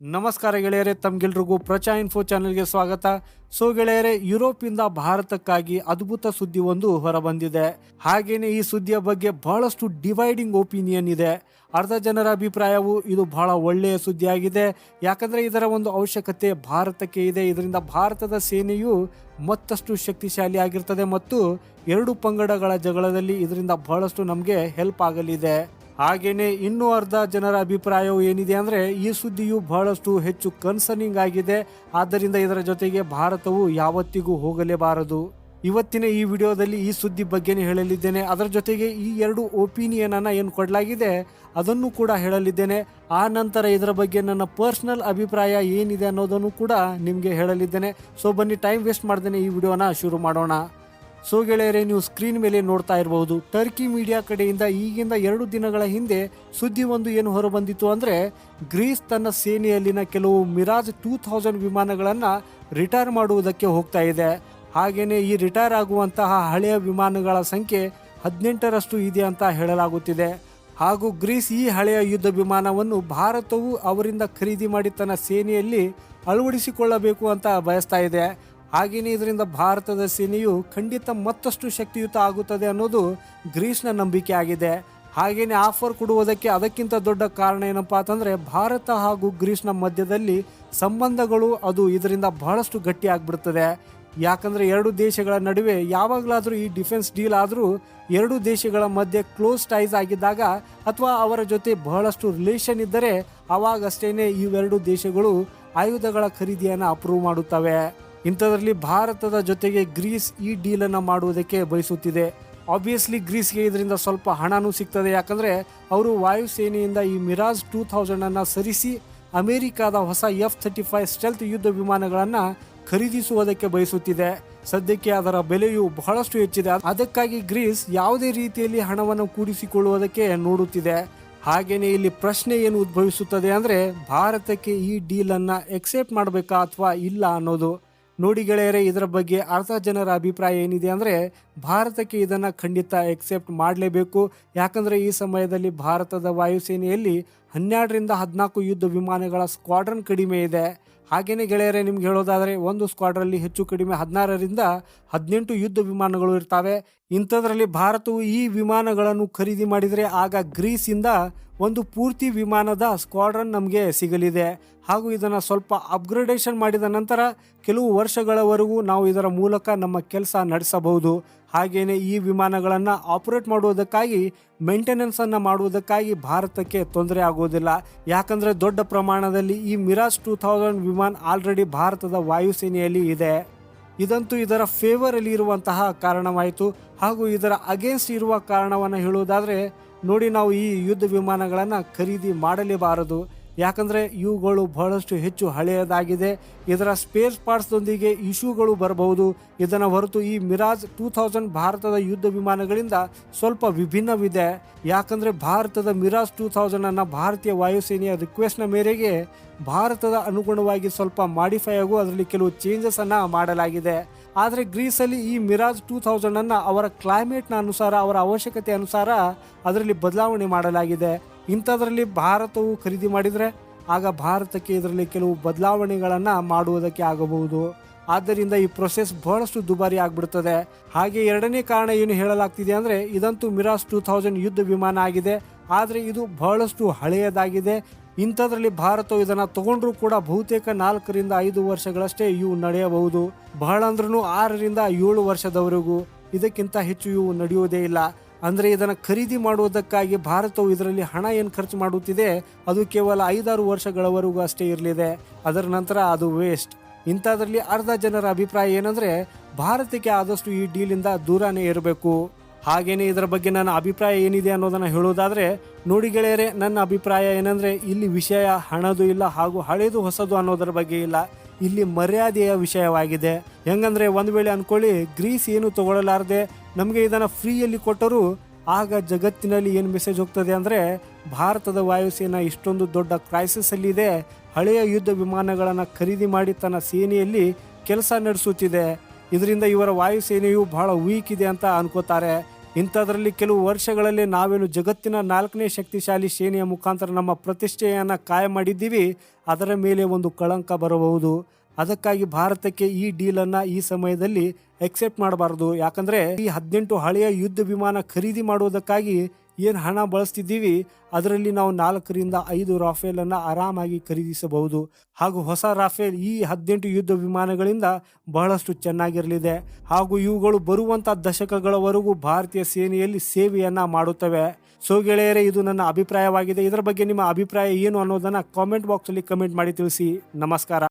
ನಮಸ್ಕಾರ ಗೆಳೆಯರೆ, ತಮ್ಗೆಲ್ರಿಗೂ ಪ್ರಚಾ ಇನ್ಫೋ ಚಾನೆಲ್ಗೆ ಸ್ವಾಗತ. ಸೊ ಗೆಳೆಯರೆ, ಯುರೋಪಿಂದ ಭಾರತಕ್ಕಾಗಿ ಅದ್ಭುತ ಸುದ್ದಿ ಒಂದು ಹೊರಬಂದಿದೆ. ಹಾಗೇನೆ ಈ ಸುದ್ದಿಯ ಬಗ್ಗೆ ಬಹಳಷ್ಟು ಡಿವೈಡಿಂಗ್ ಒಪಿನಿಯನ್ ಇದೆ. ಅರ್ಧ ಜನರ ಅಭಿಪ್ರಾಯವು ಇದು ಬಹಳ ಒಳ್ಳೆಯ ಸುದ್ದಿಯಾಗಿದೆ. ಯಾಕಂದ್ರೆ ಇದರ ಒಂದು ಅವಶ್ಯಕತೆ ಭಾರತಕ್ಕೆ ಇದೆ. ಇದರಿಂದ ಭಾರತದ ಸೇನೆಯು ಮತ್ತಷ್ಟು ಶಕ್ತಿಶಾಲಿ ಆಗಿರ್ತದೆ ಮತ್ತು ಎರಡು ಪಂಗಡಗಳ ಜಗಳದಲ್ಲಿ ಇದರಿಂದ ಬಹಳಷ್ಟು ನಮಗೆ ಹೆಲ್ಪ್ ಆಗಲಿದೆ. ಹಾಗೇನೆ ಇನ್ನೂ ಅರ್ಧ ಜನರ ಅಭಿಪ್ರಾಯವು ಏನಿದೆ ಅಂದರೆ ಈ ಸುದ್ದಿಯು ಬಹಳಷ್ಟು ಹೆಚ್ಚು ಕನ್ಸರ್ನಿಂಗ್ ಆಗಿದೆ. ಆದ್ದರಿಂದ ಇದರ ಜೊತೆಗೆ ಭಾರತವು ಯಾವತ್ತಿಗೂ ಹೋಗಲೇಬಾರದು. ಇವತ್ತಿನ ಈ ವಿಡಿಯೋದಲ್ಲಿ ಈ ಸುದ್ದಿ ಬಗ್ಗೆನೇ ಹೇಳಲಿದ್ದೇನೆ. ಅದರ ಜೊತೆಗೆ ಈ ಎರಡು ಒಪಿನಿಯನ್ ಅನ್ನ ಏನು ಕೊಡಲಾಗಿದೆ ಅದನ್ನು ಕೂಡ ಹೇಳಲಿದ್ದೇನೆ. ಆ ನಂತರ ಇದರ ಬಗ್ಗೆ ನನ್ನ ಪರ್ಸನಲ್ ಅಭಿಪ್ರಾಯ ಏನಿದೆ ಅನ್ನೋದನ್ನು ಕೂಡ ನಿಮಗೆ ಹೇಳಲಿದ್ದೇನೆ. ಸೊ ಬನ್ನಿ, ಟೈಮ್ ವೇಸ್ಟ್ ಮಾಡ್ದೇನೆ ಈ ವಿಡಿಯೋನ ಶುರು ಮಾಡೋಣ. ಸೊ ಗೆಳೆಯರೆ, ನೀವು ಸ್ಕ್ರೀನ್ ಮೇಲೆ ನೋಡ್ತಾ ಇರಬಹುದು ಟರ್ಕಿ ಮೀಡಿಯಾ ಕಡೆಯಿಂದ ಈಗಿಂದ ಎರಡು ದಿನಗಳ ಹಿಂದೆ ಸುದ್ದಿ ಒಂದು ಏನು ಹೊರಬಂದಿತ್ತು ಅಂದ್ರೆ, ಗ್ರೀಸ್ ತನ್ನ ಸೇನೆಯಲ್ಲಿನ ಕೆಲವು ಮಿರಾಜ್ ಟೂ ಥೌಸಂಡ್ ವಿಮಾನಗಳನ್ನು ರಿಟೈರ್ ಮಾಡುವುದಕ್ಕೆ ಹೋಗ್ತಾ ಇದೆ. ಹಾಗೆಯೇ ಈ ರಿಟೈರ್ ಆಗುವಂತಹ ಹಳೆಯ ವಿಮಾನಗಳ ಸಂಖ್ಯೆ ಹದಿನೆಂಟರಷ್ಟು ಇದೆ ಅಂತ ಹೇಳಲಾಗುತ್ತಿದೆ. ಹಾಗೂ ಗ್ರೀಸ್ ಈ ಹಳೆಯ ಯುದ್ಧ ವಿಮಾನವನ್ನು ಭಾರತವು ಅವರಿಂದ ಖರೀದಿ ಮಾಡಿ ತನ್ನ ಸೇನೆಯಲ್ಲಿ ಅಳವಡಿಸಿಕೊಳ್ಳಬೇಕು ಅಂತ ಬಯಸ್ತಾ ಇದೆ. ಹಾಗೆಯೇ ಇದರಿಂದ ಭಾರತದ ಸೇನೆಯು ಖಂಡಿತ ಮತ್ತಷ್ಟು ಶಕ್ತಿಯುತ ಆಗುತ್ತದೆ ಅನ್ನೋದು ಗ್ರೀಸ್ನ ನಂಬಿಕೆ ಆಗಿದೆ. ಹಾಗೆಯೇ ಆಫರ್ ಕೊಡುವುದಕ್ಕೆ ಅದಕ್ಕಿಂತ ದೊಡ್ಡ ಕಾರಣ ಏನಪ್ಪಾ ಅಂತಂದರೆ ಭಾರತ ಹಾಗೂ ಗ್ರೀಸ್ನ ಮಧ್ಯದಲ್ಲಿ ಸಂಬಂಧಗಳು ಅದು ಇದರಿಂದ ಬಹಳಷ್ಟು ಗಟ್ಟಿ ಯಾಕಂದರೆ ಯಾಕಂದ್ರೆ ಎರಡು ದೇಶಗಳ ನಡುವೆ ಯಾವಾಗಲಾದರೂ ಈ ಡಿಫೆನ್ಸ್ ಡೀಲ್ ಆದರೂ ಎರಡು ದೇಶಗಳ ಮಧ್ಯೆ ಕ್ಲೋಸ್ ಟೈಸ್ ಆಗಿದ್ದಾಗ ಅಥವಾ ಅವರ ಜೊತೆ ಬಹಳಷ್ಟು ರಿಲೇಷನ್ ಇದ್ದರೆ ಅವಾಗಷ್ಟೇ ಇವೆರಡು ದೇಶಗಳು ಆಯುಧಗಳ ಖರೀದಿಯನ್ನು ಅಪ್ರೂವ್ ಮಾಡುತ್ತವೆ. ಇಂಥದ್ರಲ್ಲಿ ಭಾರತದ ಜೊತೆಗೆ ಗ್ರೀಸ್ ಈ ಡೀಲನ್ನು ಮಾಡುವುದಕ್ಕೆ ಬಯಸುತ್ತಿದೆ. ಆಬ್ವಿಯಸ್ಲಿ ಗ್ರೀಸ್ಗೆ ಇದರಿಂದ ಸ್ವಲ್ಪ ಹಣನೂ ಸಿಗ್ತದೆ. ಯಾಕಂದರೆ ಅವರು ವಾಯುಸೇನೆಯಿಂದ ಈ ಮಿರಾಜ್ ಟೂ ಥೌಸಂಡನ್ನು ಸರಿಸಿ ಅಮೆರಿಕಾದ ಹೊಸ ಎಫ್ ಥರ್ಟಿ ಫೈವ್ ಸ್ಟೆಲ್ತ್ ಯುದ್ಧ ವಿಮಾನಗಳನ್ನು ಖರೀದಿಸುವುದಕ್ಕೆ ಬಯಸುತ್ತಿದೆ. ಸದ್ಯಕ್ಕೆ ಅದರ ಬೆಲೆಯು ಬಹಳಷ್ಟು ಹೆಚ್ಚಿದೆ. ಅದಕ್ಕಾಗಿ ಗ್ರೀಸ್ ಯಾವುದೇ ರೀತಿಯಲ್ಲಿ ಹಣವನ್ನು ಕೂಡಿಸಿಕೊಳ್ಳುವುದಕ್ಕೆ ನೋಡುತ್ತಿದೆ. ಹಾಗೆಯೇ ಇಲ್ಲಿ ಪ್ರಶ್ನೆ ಏನು ಉದ್ಭವಿಸುತ್ತದೆ ಅಂದರೆ ಭಾರತಕ್ಕೆ ಈ ಡೀಲನ್ನು ಎಕ್ಸೆಪ್ಟ್ ಮಾಡಬೇಕಾ ಅಥವಾ ಇಲ್ಲ ಅನ್ನೋದು. ನೋಡಿ ಗೆಳೆಯರೆ, ಇದರ ಬಗ್ಗೆ ಅರ್ಧ ಜನರ ಅಭಿಪ್ರಾಯ ಏನಿದೆ ಅಂದರೆ, ಭಾರತಕ್ಕೆ ಇದನ್ನು ಖಂಡಿತ ಎಕ್ಸೆಪ್ಟ್ ಮಾಡಲೇಬೇಕು. ಯಾಕಂದರೆ, ಈ ಸಮಯದಲ್ಲಿ ಭಾರತದ ವಾಯುಸೇನೆಯಲ್ಲಿ ಹನ್ನೆರಡರಿಂದ ಹದಿನಾಲ್ಕು ಯುದ್ಧ ವಿಮಾನಗಳ ಸ್ಕ್ವಾಡ್ರನ್ ಕಡಿಮೆ ಇದೆ. ಹಾಗೇನೆ ಗೆಳೆಯರೇ, ನಿಮ್ಗೆ ಹೇಳೋದಾದರೆ ಒಂದು ಸ್ಕ್ವಾಡ್ರಲ್ಲಿ ಹೆಚ್ಚು ಕಡಿಮೆ ಹದಿನಾರರಿಂದ ಹದಿನೆಂಟು ಯುದ್ಧ ವಿಮಾನಗಳು ಇರ್ತವೆ. ಇಂಥದ್ರಲ್ಲಿ ಭಾರತವು ಈ ವಿಮಾನಗಳನ್ನು ಖರೀದಿ ಮಾಡಿದರೆ ಆಗ ಗ್ರೀಸಿಂದ ಒಂದು ಪೂರ್ತಿ ವಿಮಾನದ ಸ್ಕ್ವಾಡ್ರನ್ ನಮಗೆ ಸಿಗಲಿದೆ. ಹಾಗೂ ಇದನ್ನು ಸ್ವಲ್ಪ ಅಪ್ಗ್ರೇಡೇಷನ್ ಮಾಡಿದ ನಂತರ ಕೆಲವು ವರ್ಷಗಳವರೆಗೂ ನಾವು ಇದರ ಮೂಲಕ ನಮ್ಮ ಕೆಲಸ ನಡೆಸಬಹುದು. ಹಾಗೆಯೇ ಈ ವಿಮಾನಗಳನ್ನು ಆಪರೇಟ್ ಮಾಡುವುದಕ್ಕಾಗಿ ಮೇಂಟೆನೆನ್ಸನ್ನು ಮಾಡುವುದಕ್ಕಾಗಿ ಭಾರತಕ್ಕೆ ತೊಂದರೆ ಆಗುವುದಿಲ್ಲ. ಯಾಕಂದರೆ ದೊಡ್ಡ ಪ್ರಮಾಣದಲ್ಲಿ ಈ ಮಿರಾಜ್ ಟೂ ಥೌಸಂಡ್ ವಿಮಾನ ಆಲ್ರೆಡಿ ಭಾರತದ ವಾಯುಸೇನೆಯಲ್ಲಿ ಇದೆ. ಇದಂತೂ ಇದರ ಫೇವರಲ್ಲಿ ಇರುವಂತಹ ಕಾರಣವಾಯಿತು. ಹಾಗೂ ಇದರ ಅಗೇನ್ಸ್ಟ್ ಇರುವ ಕಾರಣವನ್ನು ಹೇಳುವುದಾದರೆ, ನೋಡಿ ನಾವು ಈ ಯುದ್ಧ ವಿಮಾನಗಳನ್ನು ಖರೀದಿ ಮಾಡಲೇಬಾರದು. ಯಾಕಂದರೆ ಇವುಗಳು ಬಹಳಷ್ಟು ಹೆಚ್ಚು ಹಳೆಯದಾಗಿದೆ. ಇದರ ಸ್ಪೇಸ್ ಪಾರ್ಟ್ಸ್ದೊಂದಿಗೆ ಇಶ್ಯೂಗಳು ಬರಬಹುದು. ಇದನ್ನು ಹೊರತು ಈ ಮಿರಾಜ್ ಟೂ ಥೌಸಂಡ್ ಭಾರತದ ಯುದ್ಧ ವಿಮಾನಗಳಿಂದ ಸ್ವಲ್ಪ ವಿಭಿನ್ನವಿದೆ. ಯಾಕಂದರೆ ಭಾರತದ ಮಿರಾಜ್ ಟೂ ಥೌಸಂಡನ್ನು ಭಾರತೀಯ ವಾಯುಸೇನೆಯ ರಿಕ್ವೆಸ್ಟ್ನ ಮೇರೆಗೆ ಭಾರತದ ಅನುಗುಣವಾಗಿ ಸ್ವಲ್ಪ ಮಾಡಿಫೈ ಆಗು, ಅದರಲ್ಲಿ ಕೆಲವು ಚೇಂಜಸನ್ನು ಮಾಡಲಾಗಿದೆ. ಆದರೆ ಗ್ರೀಸಲ್ಲಿ ಈ ಮಿರಾಜ್ ಟೂ ಥೌಸಂಡನ್ನು ಅವರ ಕ್ಲೈಮೇಟ್ನ ಅನುಸಾರ, ಅವರ ಅವಶ್ಯಕತೆ ಅನುಸಾರ ಅದರಲ್ಲಿ ಬದಲಾವಣೆ ಮಾಡಲಾಗಿದೆ. ಇಂಥದ್ರಲ್ಲಿ ಭಾರತವು ಖರೀದಿ ಮಾಡಿದರೆ ಆಗ ಭಾರತಕ್ಕೆ ಇದರಲ್ಲಿ ಕೆಲವು ಬದಲಾವಣೆಗಳನ್ನು ಮಾಡುವುದಕ್ಕೆ ಆಗಬಹುದು. ಆದ್ದರಿಂದ ಈ ಪ್ರೊಸೆಸ್ ಬಹಳಷ್ಟು ದುಬಾರಿ ಆಗ್ಬಿಡ್ತದೆ. ಹಾಗೆ ಎರಡನೇ ಕಾರಣ ಏನು ಹೇಳಲಾಗ್ತಿದೆ ಅಂದರೆ, ಇದಂತೂ ಮಿರಾಸ್ ಟೂ ಥೌಸಂಡ್ ಯುದ್ಧ ವಿಮಾನ ಆಗಿದೆ. ಆದರೆ ಇದು ಬಹಳಷ್ಟು ಹಳೆಯದಾಗಿದೆ. ಇಂಥದ್ರಲ್ಲಿ ಭಾರತವು ಇದನ್ನು ತಗೊಂಡ್ರೂ ಕೂಡ ಬಹುತೇಕ ನಾಲ್ಕರಿಂದ ಐದು ವರ್ಷಗಳಷ್ಟೇ ಇವು ನಡೆಯಬಹುದು. ಬಹಳ ಅಂದ್ರೂ ಆರರಿಂದ ಏಳು ವರ್ಷದವರೆಗೂ ಇದಕ್ಕಿಂತ ಹೆಚ್ಚು ಇವು ನಡೆಯುವುದೇ ಇಲ್ಲ. ಅಂದರೆ ಇದನ್ನು ಖರೀದಿ ಮಾಡುವುದಕ್ಕಾಗಿ ಭಾರತವು ಇದರಲ್ಲಿ ಹಣ ಏನು ಖರ್ಚು ಮಾಡುತ್ತಿದೆ, ಅದು ಕೇವಲ ಐದಾರು ವರ್ಷಗಳವರೆಗೂ ಅಷ್ಟೇ ಇರಲಿದೆ. ಅದರ ನಂತರ ಅದು ವೇಸ್ಟ್ ಇಂಥದ್ರಲ್ಲಿ ಅರ್ಧ ಜನರ ಅಭಿಪ್ರಾಯ ಏನಂದರೆ, ಭಾರತಕ್ಕೆ ಆದಷ್ಟು ಈ ಡೀಲಿಂದ ದೂರನೇ ಇರಬೇಕು. ಹಾಗೇನೆ ಇದರ ಬಗ್ಗೆ ನನ್ನ ಅಭಿಪ್ರಾಯ ಏನಿದೆ ಅನ್ನೋದನ್ನು ಹೇಳೋದಾದರೆ, ನೋಡಿ ಗೆಳೆಯರೆ, ನನ್ನ ಅಭಿಪ್ರಾಯ ಏನಂದರೆ, ಇಲ್ಲಿ ವಿಷಯ ಹಣದು ಇಲ್ಲ ಹಾಗೂ ಹಳೇದು ಹೊಸದು ಅನ್ನೋದರ ಬಗ್ಗೆ ಇಲ್ಲ. ಇಲ್ಲಿ ಮರ್ಯಾದೆಯ ವಿಷಯವಾಗಿದೆ. ಹೆಂಗಂದ್ರೆ ಒಂದು ವೇಳೆ ಅನ್ಕೊಳ್ಳಿ, ಗ್ರೀಸ್ ಏನು ತಗೊಳ್ಳಲಾರದೆ ನಮಗೆ ಇದನ್ನು ಫ್ರೀಯಲ್ಲಿ ಕೊಟ್ಟರು ಆಗ ಜಗತ್ತಿನಲ್ಲಿ ಏನು ಮೆಸೇಜ್ ಹೋಗ್ತದೆ ಅಂದರೆ, ಭಾರತದ ವಾಯುಸೇನಾ ಇಷ್ಟೊಂದು ದೊಡ್ಡ ಕ್ರೈಸಿಸ್ ಅಲ್ಲಿ ಇದೆ ಹಳೆಯ ಯುದ್ಧ ವಿಮಾನಗಳನ್ನು ಖರೀದಿ ಮಾಡಿ ತನ್ನ ಸೇನೆಯಲ್ಲಿ ಕೆಲಸ ನಡೆಸುತ್ತಿದೆ. ಇದರಿಂದ ಇವರ ವಾಯುಸೇನೆಯು ಬಹಳ ವೀಕ್ ಇದೆ ಅಂತ ಅನ್ಕೋತಾರೆ. ಇಂಥದ್ರಲ್ಲಿ ಕೆಲವು ವರ್ಷಗಳಲ್ಲಿ ನಾವೇನು ಜಗತ್ತಿನ ನಾಲ್ಕನೇ ಶಕ್ತಿಶಾಲಿ ಸೇನೆಯ ಮುಖಾಂತರ ನಮ್ಮ ಪ್ರತಿಷ್ಠೆಯನ್ನು ಕಾಯ ಮಾಡಿದ್ದೀವಿ, ಅದರ ಮೇಲೆ ಒಂದು ಕಳಂಕ ಬರಬಹುದು. ಅದಕ್ಕಾಗಿ ಭಾರತಕ್ಕೆ ಈ ಡೀಲನ್ನು ಈ ಸಮಯದಲ್ಲಿ ಎಕ್ಸೆಪ್ಟ್ ಮಾಡಬಾರದು. ಯಾಕಂದರೆ ಈ ಹದಿನೆಂಟು ಹಳೆಯ ಯುದ್ಧ ವಿಮಾನ ಖರೀದಿ ಮಾಡುವುದಕ್ಕಾಗಿ ಏನು ಹಣ ಬಳಸ್ತಿದ್ದೀವಿ, ಅದರಲ್ಲಿ ನಾವು ನಾಲ್ಕರಿಂದ ಐದು ರಾಫೇಲನ್ನು ಆರಾಮಾಗಿ ಖರೀದಿಸಬಹುದು. ಹಾಗೂ ಹೊಸ ರಾಫೇಲ್ ಈ ಹದಿನೆಂಟು ಯುದ್ಧ ವಿಮಾನಗಳಿಂದ ಬಹಳಷ್ಟು ಚೆನ್ನಾಗಿರಲಿದೆ. ಹಾಗೂ ಇವುಗಳು ಬರುವಂಥ ದಶಕಗಳವರೆಗೂ ಭಾರತೀಯ ಸೇನೆಯಲ್ಲಿ ಸೇವೆಯನ್ನು ಮಾಡುತ್ತವೆ. ಸೊ ಗೆಳೆಯರೇ, ಇದು ನನ್ನ ಅಭಿಪ್ರಾಯವಾಗಿದೆ. ಇದರ ಬಗ್ಗೆ ನಿಮ್ಮ ಅಭಿಪ್ರಾಯ ಏನು ಅನ್ನೋದನ್ನು ಕಾಮೆಂಟ್ ಬಾಕ್ಸಲ್ಲಿ ಕಮೆಂಟ್ ಮಾಡಿ ತಿಳಿಸಿ. ನಮಸ್ಕಾರ.